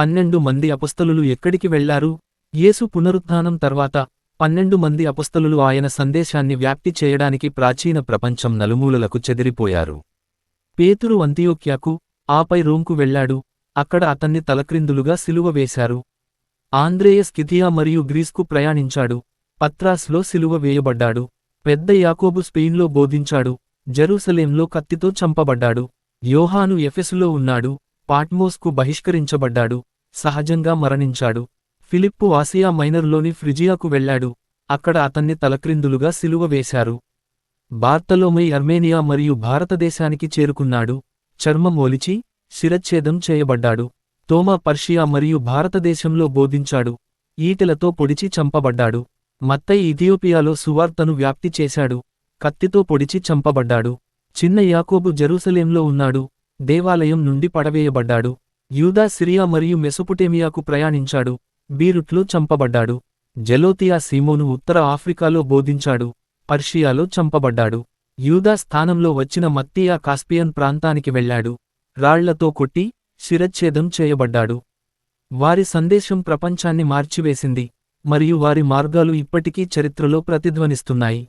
పన్నెండు మంది అపుస్తలులు ఎక్కడికి వెళ్ళారు? యేసు పునరుత్థానం తర్వాత పన్నెండు మంది అపుస్తలులు ఆయన సందేశాన్ని వ్యాప్తి చేయడానికి ప్రాచీన ప్రపంచం నలుమూలలకు చెదిరిపోయారు. పేతురు అంతియోక్యాకు ఆపై రోంకు వెళ్ళాడు. అక్కడ అతన్ని తలక్రిందులుగా సిలువ వేశారు. ఆంద్రేయ స్కిథియా మరియు గ్రీస్కు ప్రయాణించాడు. పత్రాస్లో సిలువ వేయబడ్డాడు. పెద్ద యాకోబు స్పెయిన్లో బోధించాడు. జెరూసలేంలో కత్తితో చంపబడ్డాడు. యోహాను ఎఫెసులో ఉన్నాడు. పాట్మోస్కు బహిష్కరించబడ్డాడు. సహజంగా మరణించాడు. ఫిలిప్పు ఆసియా మైనర్లోని ఫ్రిజియాకు వెళ్ళాడు అక్కడ అతన్ని తలక్రిందులుగా సిలువ వేశారు. బార్తలోమై అర్మేనియా మరియు భారతదేశానికి చేరుకున్నాడు. చర్మం ఒలిచి శిరచ్ఛేదం చేయబడ్డాడు. తోమా పర్షియా మరియు భారతదేశంలో బోధించాడు. ఈటెలతో పొడిచి చంపబడ్డాడు. మత్తై ఇథియోపియాలో సువార్తను వ్యాప్తి చేశాడు. కత్తితో పొడిచి చంపబడ్డాడు. చిన్న యాకోబు జెరూసలేంలో ఉన్నాడు. దేవాలయం నుండి పడవేయబడ్డాడు. యూదా సిరియా మరియు మెసొపుటేమియాకు ప్రయాణించాడు. బీరుట్లో చంపబడ్డాడు. జెలోతియా సీమోను ఉత్తర ఆఫ్రికాలో బోధించాడు. పర్షియాలో చంపబడ్డాడు. యూదా స్థానంలో వచ్చిన మత్తియా కాస్పియన్ ప్రాంతానికి వెళ్ళాడు రాళ్ళతో కొట్టి శిరచ్ఛేదం చేయబడ్డాడు. వారి సందేశం ప్రపంచాన్ని మార్చివేసింది. మరియు వారి మార్గాలు ఇప్పటికీ చరిత్రలో ప్రతిధ్వనిస్తున్నాయి.